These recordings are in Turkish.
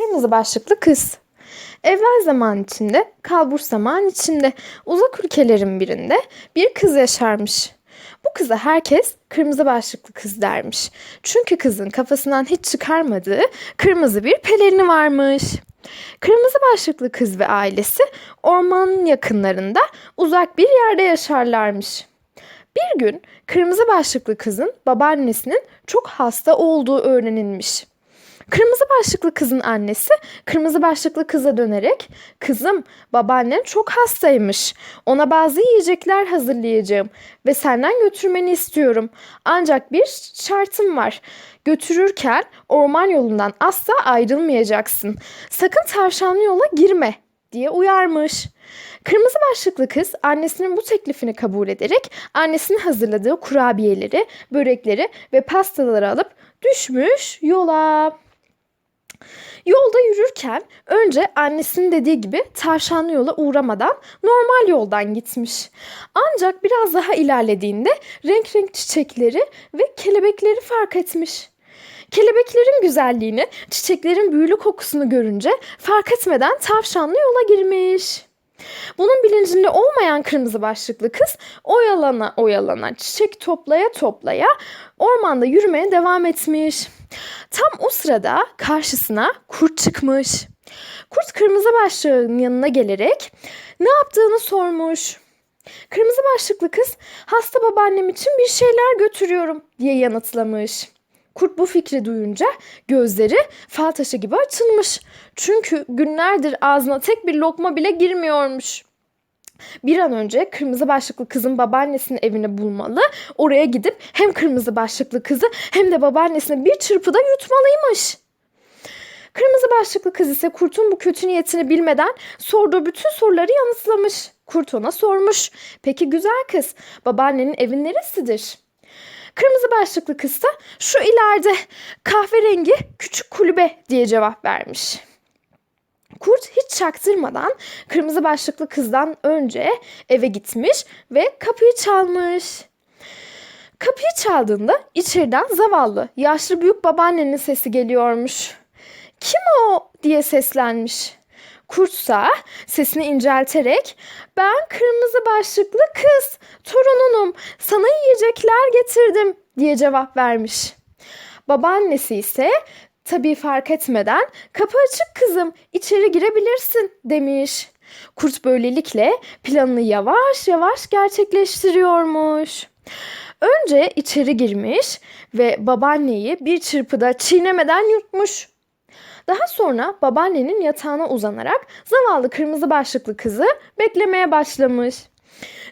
Kırmızı başlıklı kız. Evvel zaman içinde, kalbur zaman içinde, uzak ülkelerin birinde bir kız yaşarmış. Bu kıza herkes kırmızı başlıklı kız dermiş. Çünkü kızın kafasından hiç çıkarmadığı kırmızı bir pelerini varmış. Kırmızı başlıklı kız ve ailesi ormanın yakınlarında uzak bir yerde yaşarlarmış. Bir gün kırmızı başlıklı kızın babaannesinin çok hasta olduğu öğrenilmiş. Kırmızı başlıklı kızın annesi kırmızı başlıklı kıza dönerek "Kızım, babaannen çok hastaymış. Ona bazı yiyecekler hazırlayacağım ve senden götürmeni istiyorum. Ancak bir şartım var. Götürürken orman yolundan asla ayrılmayacaksın. Sakın tavşanlı yola girme." diye uyarmış. Kırmızı başlıklı kız annesinin bu teklifini kabul ederek annesinin hazırladığı kurabiyeleri, börekleri ve pastaları alıp düşmüş yola. Yolda yürürken önce annesinin dediği gibi tavşanlı yola uğramadan normal yoldan gitmiş. Ancak biraz daha ilerlediğinde renk renk çiçekleri ve kelebekleri fark etmiş. Kelebeklerin güzelliğini, çiçeklerin büyülü kokusunu görünce fark etmeden tavşanlı yola girmiş. Bunun bilincinde olmayan kırmızı başlıklı kız oyalana oyalana çiçek toplaya toplaya ormanda yürümeye devam etmiş. Tam o sırada karşısına kurt çıkmış. Kurt kırmızı başlığın yanına gelerek ne yaptığını sormuş. Kırmızı başlıklı kız hasta babaannem için bir şeyler götürüyorum diye yanıtlamış. Kurt bu fikri duyunca gözleri fal taşı gibi açılmış. Çünkü günlerdir ağzına tek bir lokma bile girmiyormuş. Bir an önce kırmızı başlıklı kızın babaannesinin evini bulmalı. Oraya gidip hem kırmızı başlıklı kızı hem de babaannesini bir çırpıda yutmalıymış. Kırmızı başlıklı kız ise kurtun bu kötü niyetini bilmeden sorduğu bütün soruları yanıtlamış. Kurt ona sormuş. Peki güzel kız, babaannenin evi neresidir? Kırmızı başlıklı kız da şu ileride kahverengi küçük kulübe diye cevap vermiş. Kurt hiç çaktırmadan kırmızı başlıklı kızdan önce eve gitmiş ve kapıyı çalmış. Kapıyı çaldığında içeriden zavallı, yaşlı büyük babaannenin sesi geliyormuş. Kim o diye seslenmiş. Kurtsa sesini incelterek ben kırmızı başlıklı kız, torununum, sana yiyecekler getirdim diye cevap vermiş. Babaannesi ise tabii fark etmeden kapı açık kızım içeri girebilirsin demiş. Kurt böylelikle planını yavaş yavaş gerçekleştiriyormuş. Önce içeri girmiş ve babaanneyi bir çırpıda çiğnemeden yutmuş. Daha sonra babaannenin yatağına uzanarak zavallı kırmızı başlıklı kızı beklemeye başlamış.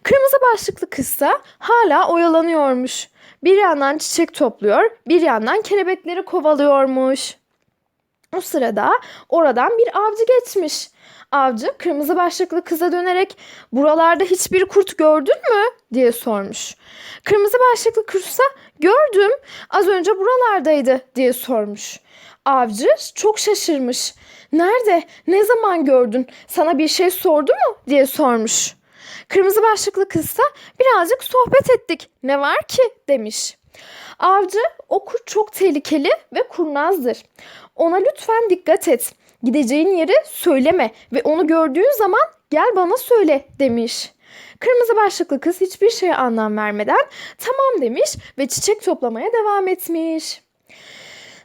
Kırmızı başlıklı kızsa hala oyalanıyormuş. Bir yandan çiçek topluyor, bir yandan kelebekleri kovalıyormuş. O sırada oradan bir avcı geçmiş. Avcı kırmızı başlıklı kıza dönerek buralarda hiçbir kurt gördün mü diye sormuş. Kırmızı başlıklı kurtsa gördüm az önce buralardaydı diye sormuş. Avcı çok şaşırmış. Nerede? Ne zaman gördün? Sana bir şey sordu mu? diye sormuş. Kırmızı başlıklı kızsa birazcık sohbet ettik. Ne var ki? demiş. Avcı o kurt çok tehlikeli ve kurnazdır. Ona lütfen dikkat et. Gideceğin yeri söyleme ve onu gördüğün zaman gel bana söyle demiş. Kırmızı başlıklı kız hiçbir şeye anlam vermeden tamam demiş ve çiçek toplamaya devam etmiş.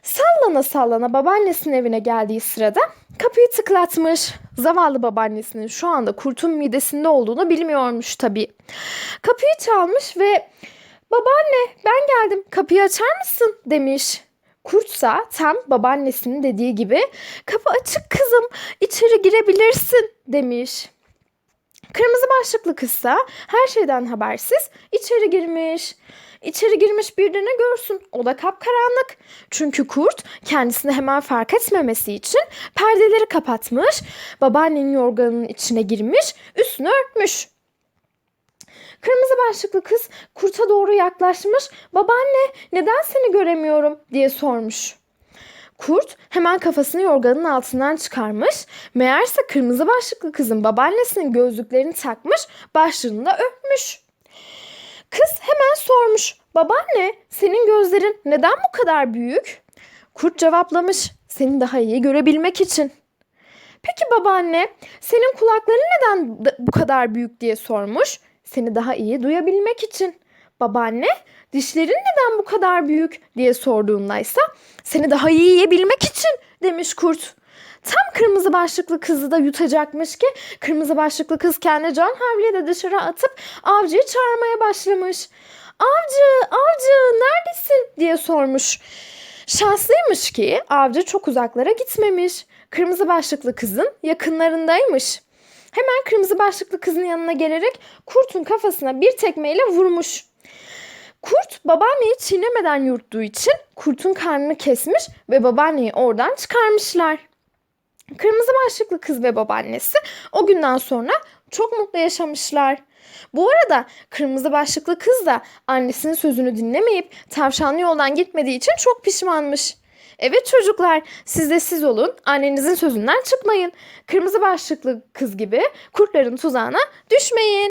Sallana sallana babaannesinin evine geldiği sırada kapıyı tıklatmış. Zavallı babaannesinin şu anda kurtun midesinde olduğunu bilmiyormuş tabii. Kapıyı çalmış ve babaanne ben geldim kapıyı açar mısın demiş. Kurtsa tam babaannesinin dediği gibi kapı açık kızım içeri girebilirsin demiş. Kırmızı başlıklı kızsa her şeyden habersiz içeri girmiş. İçeri girmiş bir de ne görsün? O da kapkaranlık. Çünkü kurt kendisini hemen fark etmemesi için perdeleri kapatmış, babaannenin yorganının içine girmiş, üstünü örtmüş. Kırmızı başlıklı kız kurta doğru yaklaşmış. Babaanne neden seni göremiyorum diye sormuş. Kurt hemen kafasını yorganın altından çıkarmış. Meğerse kırmızı başlıklı kızın babaannesinin gözlüklerini takmış, başlığını da öpmüş. Kız hemen sormuş. Babaanne senin gözlerin neden bu kadar büyük? Kurt cevaplamış. Seni daha iyi görebilmek için. Peki babaanne, senin kulakların neden bu kadar büyük diye sormuş. Seni daha iyi duyabilmek için. Babaanne, dişlerin neden bu kadar büyük diye sorduğundaysa seni daha iyi yiyebilmek için demiş kurt. Tam kırmızı başlıklı kızı da yutacakmış ki kırmızı başlıklı kız kendi can havliyle de dışarı atıp avcıyı çağırmaya başlamış. Avcı, avcı neredesin diye sormuş. Şanslıymış ki avcı çok uzaklara gitmemiş. Kırmızı başlıklı kızın yakınlarındaymış. Hemen kırmızı başlıklı kızın yanına gelerek kurtun kafasına bir tekmeyle vurmuş. Kurt babaanneyi çiğnemeden yurttuğu için kurtun karnını kesmiş ve babaanneyi oradan çıkarmışlar. Kırmızı başlıklı kız ve babaannesi o günden sonra çok mutlu yaşamışlar. Bu arada kırmızı başlıklı kız da annesinin sözünü dinlemeyip tavşanlı yoldan gitmediği için çok pişmanmış. Evet çocuklar siz de siz olun annenizin sözünden çıkmayın. Kırmızı başlıklı kız gibi kurtların tuzağına düşmeyin.